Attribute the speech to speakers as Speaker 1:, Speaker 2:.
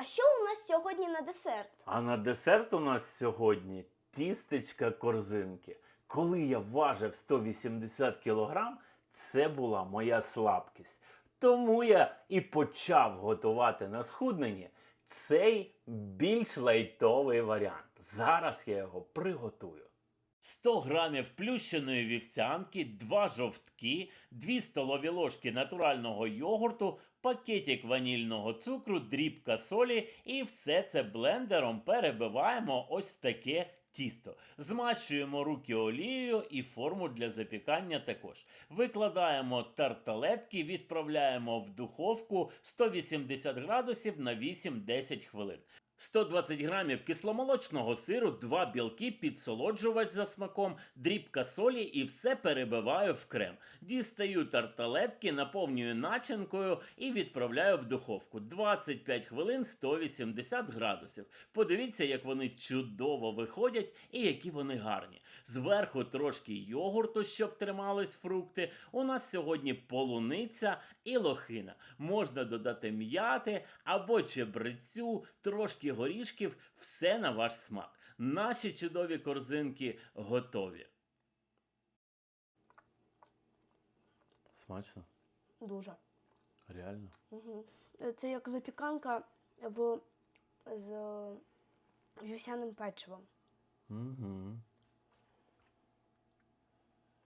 Speaker 1: А що у нас сьогодні на десерт?
Speaker 2: А на десерт у нас сьогодні тістечка корзинки. Коли я важив 180 кілограм, це була моя слабкість. Тому я і почав готувати на схудненні цей більш лайтовий варіант. Зараз я його приготую. 100 грамів плющеної вівсянки, 2 жовтки, 2 столові ложки натурального йогурту, пакетик ванільного цукру, дрібка солі і все це блендером перебиваємо ось в таке тісто. Змащуємо руки олією і форму для запікання також. Викладаємо тарталетки, відправляємо в духовку 180 градусів на 8-10 хвилин. 120 грамів кисломолочного сиру, 2 білки, підсолоджувач за смаком, дрібка солі і все перебиваю в крем. Дістаю тарталетки, наповнюю начинкою і відправляю в духовку. 25 хвилин 180 градусів. Подивіться, як вони чудово виходять і які вони гарні. Зверху трошки йогурту, щоб тримались фрукти. У нас сьогодні полуниця і лохина. Можна додати м'яти або чебрецю, трошки горішків, все на ваш смак. Наші чудові корзинки готові. Смачно,
Speaker 1: Дуже.
Speaker 2: реально.
Speaker 1: Угу. Це як запіканка в... з вівсяним печивом.
Speaker 2: Угу.